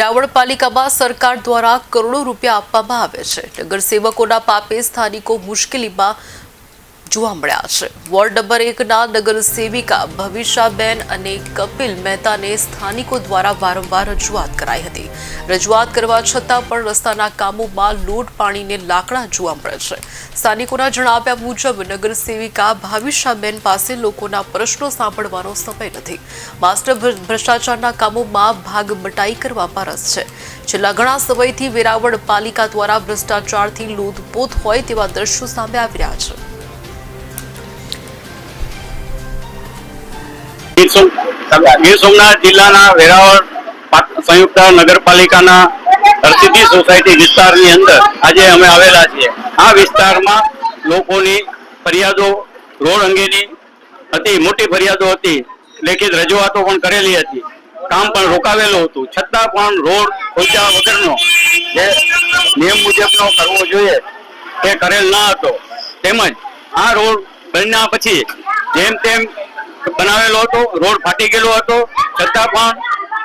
રાવળ પાલિકામાં સરકાર દ્વારા કરોડો રૂપિયા આપવામાં આવે છે. નગરસેવકોના પાપે સ્થાનિકો મુશ્કેલીમાં જોવા મળ્યા છે. વોર્ડ નંબર એકના નગર સેવિકા ભવિષ્યાબેન અને કપિલ મહેતાને સ્થાનિકો દ્વારા વારંવાર રજૂઆત કરાઈ હતી. રજૂઆત કરવા છતાં પણ રસ્તાના કામોમાં લોટ પાણીને લાકડા જોવા મળે છે. સ્થાનિકોના જણાવ્યા મુજબ, નગર સેવિકા ભાવિષાબેન પાસે લોકોના પ્રશ્નો સાંભળવાનો સમય નથી. માસ્ટર ભ્ર- ભ્રષ્ટાચારના કામોમાં ભાગ બટાઈ કરવામાં રસ છે. છેલ્લા ઘણા સમયથી વેરાવળ પાલિકા દ્વારા ભ્રષ્ટાચારથી લોધપોત હોય તેવા દ્રશ્યો સામે આવી રહ્યા છે. ગીર સોમ- સોમનાથ જિલ્લાના વેરાવળ સંયુક્ત નગરપાલિકાના હરસિદ્ધિ સોસાયટી વિસ્તારની અંદર આજે અમે આવેલા છીએ. આ વિસ્તારમાં લોકોની ફરિયાદો રોડ અંગેની હતી, મોટી ફરિયાદો હતી, લેખિત રજૂઆતો પણ કરેલી હતી. કામ પણ રોકાવેલું હતું. છતાં પણ રોડ ખોલ્યા વગરનો જે નિયમ મુજબનો કરવો જોઈએ તે કરેલ ન હતો. તેમજ આ રોડ બન્યા પછી જેમ તેમ બનાવેલો હતો રોડ ફાટી ગયેલો હતો છતાં પણ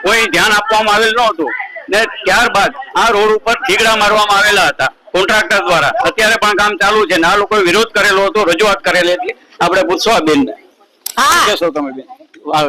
કોઈ ધ્યાન આપવામાં આવેલ ન હતું ને ત્યારબાદ આ રોડ ઉપર ઠીકડા મારવામાં આવેલા હતા કોન્ટ્રાક્ટર દ્વારા. અત્યારે પણ કામ ચાલુ છે ને આ લોકોએ વિરોધ કરેલો હતો રજૂઆત કરેલી હતી. આપણે પૂછવા બેન હા. કહેશો તમે બેન?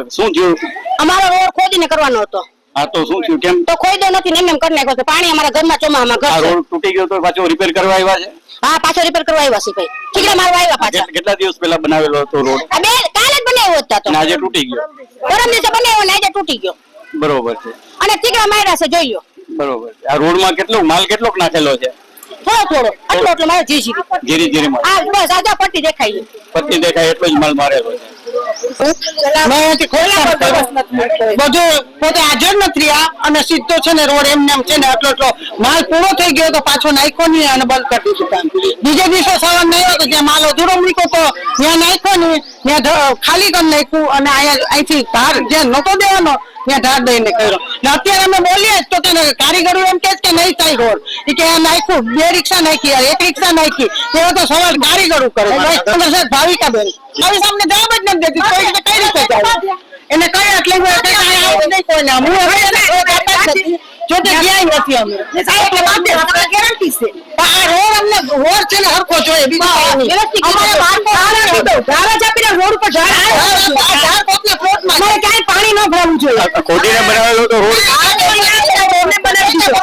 શું થયું? અમારો રોડ ખોદીને કરવાનો હતો. આ તો શું થયું? કેમ? તો ખોદો નથી ને એમ એમ કરી નાખ્યો છે. પાણી અમારા ઘરમાં ચોમામાં ઘર આ છે. રોડ તૂટી ગયો તો પાછો રિપેર કરવા આવ્યા છે? હા પાછો રિપેર કરવા આવ્યા છે ભાઈ. ઠીકડા મારવા આવ્યા પાછા. કેટ- કેટલા દિવસ પહેલા બનાવેલો હતો રોડ? આ બે કાલે જ બનાવ્યો હતો તો. અને આજે તૂટી ગયો. પરમ દિવસે બનાવ્યો ને આજે તૂટી ગયો. બરોબર છે. અને ઠીકડા માર્યા છે જોઈ લો. બરોબર છે. આ રોડમાં કેટલો માલ કેટલોક નાખેલો છે? થોડો થોડો. આટલો આટલો મારે જી જી. ધીરે ધીરે માલ આ બસ આજા પટ્ટી દેખાય છે. પત્ની દેખાય એટલો જ માલ મારેલો છે. બધું પોતે હાજર નથી રહ્યા અને સીધો છે ને રોડ એમ છે ને એટલો એટલો માલ પૂરો થઈ ગયો તો પાછો નાખ્યો નહીં અને બંધ કરી દીધું બીજે દિવસે સવાર નહીં હતો તો જ્યાં માલ અધૂરો મૂક્યો તો ત્યાં નાખ્યો નહીં. ત્યાં ખાલી કરી નાખ્યું અને અહીંયા અહીંથી ધાર જે નતો દેવાનો ત્યાં ધાર દઈને કર્યો. ને અત્યારે અમે બોલીએ તો કે કારીગરો એમ કે કે નહીં થાય રોડ. એ કે નાખ્યું બે રિક્ષા નાખી એક રિક્ષા નાખી. એવો તો સવાલ કારીગરો કરે ભાવિકા બેન હવે સામને જવાબ જ નથી દેતી. કોઈ રીતે કઈ રીતે જાય એને કઈ એટલે નહીં કોઈને હું હવે એને કોઈ કહેતા જ નથી. જો તે ક્યાંય નથી અમે ગેરંટી છે. આ રોડ અમને રોડ છે ને હરખો જોઈએ. બીજું અમારે બાર ધારા ચાપીને રોડ ઉપર ઝાડ ઝાડ પોતના પ્લોટમાં અમારે ક્યાંય પાણી ન ભરવું જોઈએ. ખોદીને બનાવેલો તો રોડ એમને બનાવી દીધો.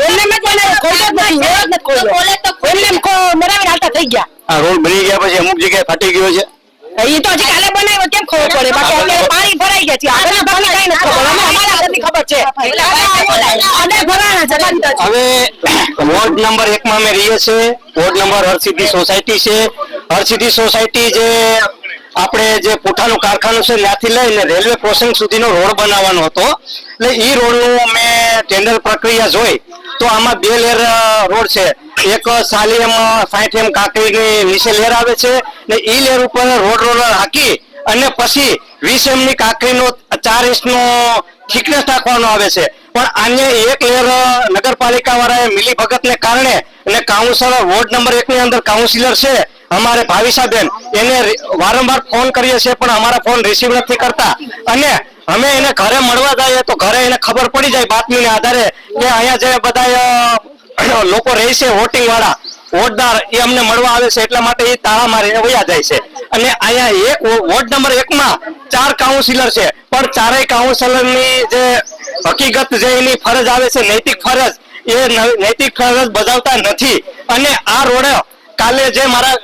એમને મેં બનાવ્યો, ખોલ્યો જ નથી, રોડ જ નથી ખોલ્યો. એમને એમ ખો- બનાવીને હાલતા થઈ ગયા. રોડ બની ગયા પછી અમુક જગ્યાએ ફાટી ગયો છે. એ તો હજી કાલે બનાવ્યો કેમ ખબર પડે? બાકી અત્યારે પાણી ભરાઈ ગયા છે આગળના ભાગને કાંઈ નથી ખબર. અમે અમારા ઘરની ખબર છે. અને ભરાણા છે હવે વોર્ડ નંબર એક માં અમે રહીએ છીએ. વોર્ડ નંબર હરસિદ્ધિ સોસાયટી છે. હરસિદ્ધિ સોસાયટી જે આપણે જે પોતાનું કારખાનું છે ત્યાંથી લઈને રેલવે ક્રોસિંગ સુધીનો રોડ બનાવવાનો હતો. એટલે એ રોડનું અમે ટેન્ડર પ્રક્રિયા જોઈ. તો આમાં બે લેર રોડ છે. એક સાલી એમ સાઠ એમ કાંકરીની નીચે લેર આવે છે ને એ લેર ઉપર રોડ રોલર હાકી અને પછી વીસ એમની કાંકરીનો ચાર ઇંચનો થિકનેસ નાખવાનો આવે છે. પણ આને એક લેર નગરપાલિકા વાળાએ મિલી ભગતને કારણે અને કાઉન્સિલર વોર્ડ નંબર એકની અંદર કાઉન્સિલર છે અમારે ભાવિશાબેન એને વારંવાર ફોન કરીએ છીએ, પણ અમારા ફોન રિસીવ નથી કરતા. અને અમે એને ઘરે મળવા જઈએ તો ઘરે એને ખબર પડી જાય બાતમીને આધારે કે અહીંયા જે બધા લોકો રહે છે વોટિંગ વાળા વોટદાર એ અમને મળવા આવે છે, એટલા માટે એ તાળા મારીને વયા જાય છે. અને અહીંયા એક વોર્ડ નંબર એકમાં ચાર કાઉન્સિલર છે, પણ ચારેય કાઉન્સિલરની જે હકીકત જે એની ફરજ આવે છે, નૈતિક ફરજ, એ નૈતિક ફરજ બજાવતા નથી. અને આ રોડ કાલે જે મારા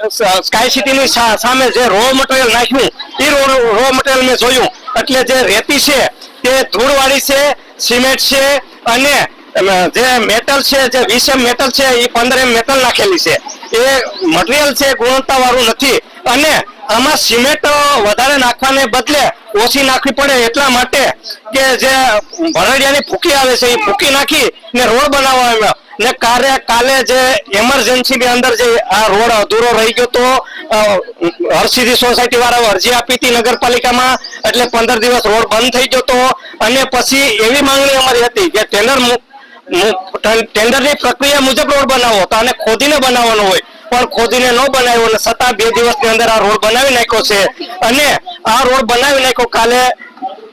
સ્કાય સિટીની સામે જે રો મટીરિયલ નાખ્યું એ રો રો મટીરિયલ મેં જોયું. એટલે જે રેતી છે, તે ધૂળવાળી છે, સિમેન્ટ છે અને જે મેટલ છે, જે વીસ મેટલ છે એ પંદર એમ મેટલ નાખેલી છે. એ મટીરિયલ છે ગુણવત્તા વાળું નથી. અને આમાં સિમેન્ટ વધારે નાખવાને બદલે ઓછી નાખવી પડે એટલા માટે કે જે ભરડિયાની ફૂકી આવે છે એ ફૂકી નાખી ને રોડ બનાવવા આવ્યો ને કાલે કાલે જે એમરજન્સી ની અંદર જે આ રોડ અધૂરો રહી ગયો તો હરસિદ્ધિ સોસાયટી વાળા અરજી આપી હતી નગરપાલિકામાં, એટલે પંદર દિવસ રોડ બંધ થઈ ગયો તો, અને પછી એવી માંગણી અમારી હતી કે ટેન્ડર ટેન્ડરની પ્રક્રિયા મુજબ રોડ બનાવો, તો આને ખોદીને બનાવવાનો હોય. પણ ખોદીને ન બનાવ્યો છતાં બે દિવસની અંદર આ રોડ બનાવી નાખ્યો છે. અને આ રોડ બનાવી નાખ્યો કાલે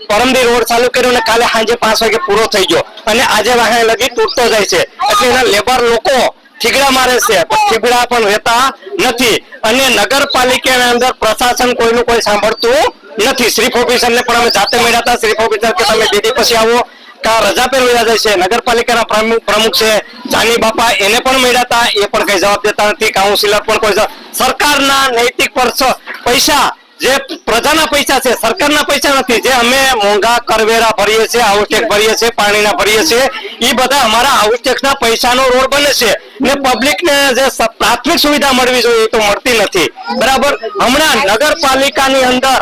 પરમદી રોડ ચાલુ કર્યો અને કાલે સાંજે પાંચ વાગે પૂરો થઈ ગયો. અને આજે વાહન લગી તૂટતો જાય છે. એટલે એના લેબર લોકો થીગડા મારે છે, પણ થીગડા પણ રહેતા નથી. અને નગરપાલિકાની અંદર પ્રશાસન કોઈનું કોઈ સાંભળતું નથી. શ્રીફ ઓફિસરને પણ અમે જાતે મળ્યા હતા. શ્રીફ ઓફિસર કે તમે દીદી પછી આવો. કા રજા પર મળ્યા જાય છે. નગરપાલિકાના પ્રમુખ પ્રમુખ છે, જાની બાપા એને પણ મળ્યા હતા. એ પણ કઈ જવાબ દેતા નથી. કાઉન્સિલર પણ કોઈ સરકારના નૈતિક પર- પૈસા જે પ્રજાના પૈસા છે, સરકારના પૈસા નથી, જે અમે મોંઘા કરવેરા ભરીએ છીએ હાઉસટેક્સ ભરીએ છીએ, પાણીના ભરીએ છીએ એ બધા અમારા હાઉસટેક્સના પૈસાનો રોડ બને છે. ને પબ્લિકને જે પ્રાથમિક સુવિધા મળવી જોઈએ તો મળતી નથી. બરાબર? હમણાં નગરપાલિકાની અંદર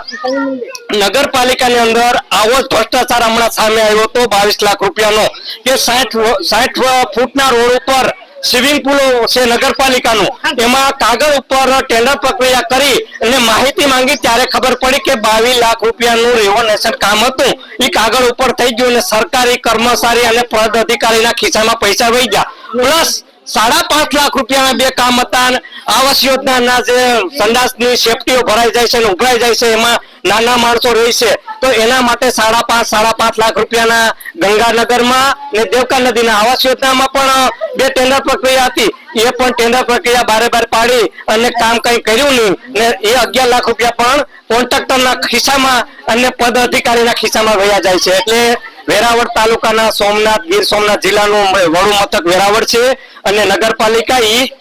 નગરપાલિકાની અંદર આવો જ ભ્રષ્ટાચાર હમણાં સામે આવ્યો હતો, બાવીસ લાખ રૂપિયાનો, કે સાઠ સાઠ ફૂટના રોડ ઉપર સ્વિમિંગ પુલો છે નગરપાલિકાનું. એમાં કાગળ ઉપર ટેન્ડર પ્રક્રિયા કરી અને માહિતી માંગી ત્યારે ખબર પડી કે બાવીસ લાખ રૂપિયાનું રેવોનેશન કામ હતું. એ કાગળ ઉપર થઈ ગયું અને સરકારી કર્મચારી અને પદ અધિકારીના ખિસ્સામાં પૈસા વહી ગયા. પ્લસ સાડા પાંચ લાખ રૂપિયાના બે કામ હતા આવાસ યોજનાના જે સંડાસની સેફટીઓ ભરાઈ જાય છે અને ઉભરાઈ જાય છે, એમાં નાના માણસો રહી છે, તો એના માટે સાડા પાંચ સાડા પાંચ લાખ રૂપિયાના ગંગાનગરમાં ને દેવકા નદીના આવાસ યોજનામાં પણ બે ટેન્ડર પ્રક્રિયા હતી. એ પણ ટેન્ડર પ્રક્રિયા બારે બાર પાડી અને કામ કઈ કર્યું નહીં. ને એ અગિયાર લાખ રૂપિયા પણ કોન્ટ્રાક્ટરના ખિસ્સામાં અને પદ અધિકારીના ખિસ્સામાં વયા જાય છે. એટલે વેરાવળ તાલુકાના સોમનાથ, ગીર સોમનાથ જિલ્લાનું વડું મથક વેરાવળ છે અને નગરપાલિકા ઈ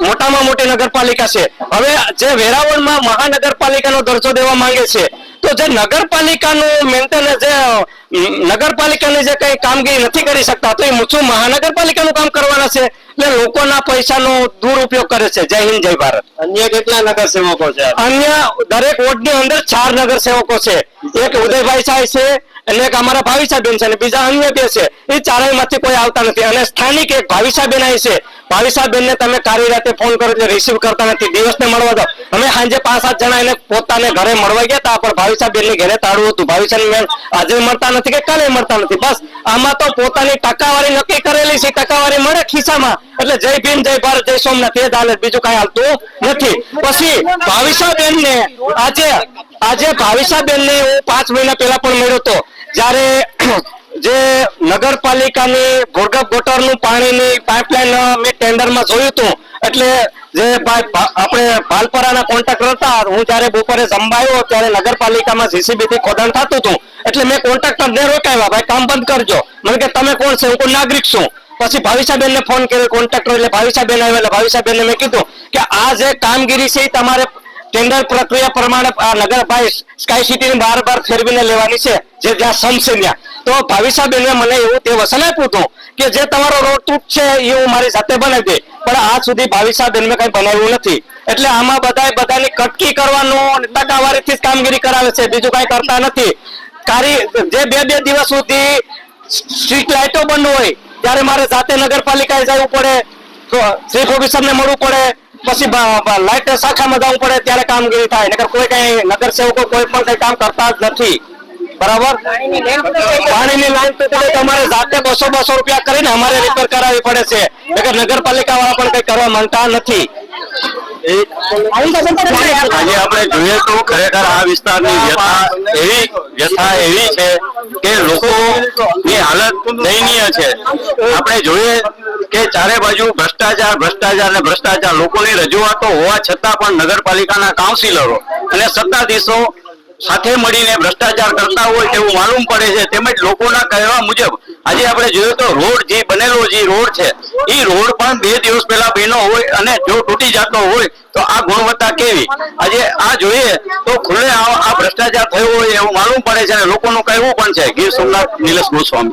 મોટામાં મોટી નગરપાલિકા છે. હવે જે વેરાવળમાં મહાનગરપાલિકાનો દરજ્જો દેવા માંગે છે તો જે નગરપાલિકાનું મેન્ટેનન્સ જે નગરપાલિકાની જે કઈ કામગીરી નથી કરી શકતા તો એ શું મહાનગરપાલિકાનું કામ કરવાના છે? એટલે લોકોના પૈસાનો દુરુપયોગ કરે છે. જય હિન્દ જય ભારત. અન્ય કેટલા નગર સેવકો છે? અન્ય દરેક વોર્ડની અંદર ચાર નગર સેવકો છે. એક ઉદયભાઈ સાહેબ છે અને એક અમારા ભાવિસાબેન છે અને બીજા અન્ય બે છે. એ ચારેયમાંથી કોઈ આવતા નથી. અને સ્થાનિક એક ભાવિસાબેન આવી છે. ભાવિસાબેન ને તમે કારી રાતે ફોન કરો એટલે રિસીવ કરતા નથી. દિવસને મળવા દો અમે સાંજે પાંચ સાત જણા એને પોતાને ઘરે મળવા ગયા હતા, પણ ભાવિસાબેનની ઘરે તાળું હતું. ભાવિસાબેન બેન આજે મળતા નથી કે કાલે મળતા નથી. બસ આમાં તો પોતાની ટકાવારી નક્કી કરેલી છે. ટકાવારી મળે ખિસ્સામાં. એટલે જય ભીમ, જય ભારત, જય સોમનાથ. એ જ બીજું કઈ હાલતું નથી. પછી ભાવિસાબેન ને આજે આજે ભાવિસાબેન ને હું પાંચ મહિના પહેલા પણ મળ્યો હતો. જ્યારે જે નગરપાલિકાની ભોરગપ ગોટરનું પાણીની પાઇપલાઇન મેં ટેન્ડરમાં જોયું હતું, એટલે જે ભાઈ આપણે ભાલપરાના કોન્ટ્રાક્ટર હતા હું જ્યારે બપોરે જમવાયો ત્યારે નગરપાલિકામાં જીસીબી થી ખોદાણ થતું હતું, એટલે મેં કોન્ટ્રાક્ટર ને રોકાવ્યા, ભાઈ, કામ બંધ કરજો. મને કે, તમે કોણ છે? હું કોઈ નાગરિક છું. પછી ભાવિશાબેનને ફોન કર્યો કોન્ટ્રાક્ટર એટલે ભાવિશાબેન આવ્યા, એટલે ભાવિશાબેનને મેં કીધું કે, આ જે કામગીરી છે એ તમારે ટેન્ડર પ્રક્રિયા પ્રમાણે, આ નગરપાલિકા સ્કાય સિટીની બાર બાર ફેરવીને લેવાની છે. જે જ્યાં સમશે ત્યાં. તો ભાવિસાબેને મને એવું તે વસન આપ્યું હતું કે જે તમારો રોડ તૂટ છે એ હું મારી સાથે બનાવી દે. પણ આજ સુધી ભાવિસાબેન મેં કઈ બનાવ્યું નથી. એટલે આમાં બધા બધાની કટકી કરવાનું ટકાવારીથી જ કામગીરી કરાવે છે. બીજું કઈ કરતા નથી. કારી જે બે બે દિવસ સુધી સ્ટ્રીટ લાઇટો બંધ હોય, ત્યારે મારે જાતે નગરપાલિકાએ જવું પડે ચીફ ઓફિસરને મળવું પડે, પછી લાઇટ શાખામાં જવું પડે, ત્યારે કામગીરી થાય. નગર કોઈ કઈ નગર સેવકો કોઈ પણ કઈ કામ કરતા જ નથી. બરાબર? પાણીની લાઈન તો તમારે જાતે બસો બસો રૂપિયા કરીને અમારે રિપેર કરાવવી પડે છે. નકર નગરપાલિકા વાળા પણ કઈ કરવા માંગતા નથી. આજે આપણે જોઈએ તો ખરેખર આ વિસ્તારની વ્યથા એવી વ્યથા એવી છે કે લોકોની હાલત દયનીય છે. આપણે જોઈએ કે ચારે બાજુ ભ્રષ્ટાચાર ભ્રષ્ટાચાર ને ભ્રષ્ટાચાર લોકોની રજૂઆતો હોવા છતાં પણ નગરપાલિકાના કાઉન્સિલરો અને સત્તાધીશો સાથે મળીને ભ્રષ્ટાચાર કરતા હોય તેવું માલુમ પડે છે. તેમજ લોકોના કહેવા મુજબ, આજે આપણે જોયું તો રોડ જે બનેલો જે રોડ છે એ રોડ પણ બે દિવસ પહેલા બન્યો હોય અને જો તૂટી જતો હોય, તો આ ગુણવત્તા કેવી? આજે આ જોઈએ તો ખુલ્લે આ ભ્રષ્ટાચાર થયો હોય એવું માલુમ પડે છે અને લોકોનું કહેવું પણ છે. ગીર સોમનાથ નીલેશ ગોસ્વામી.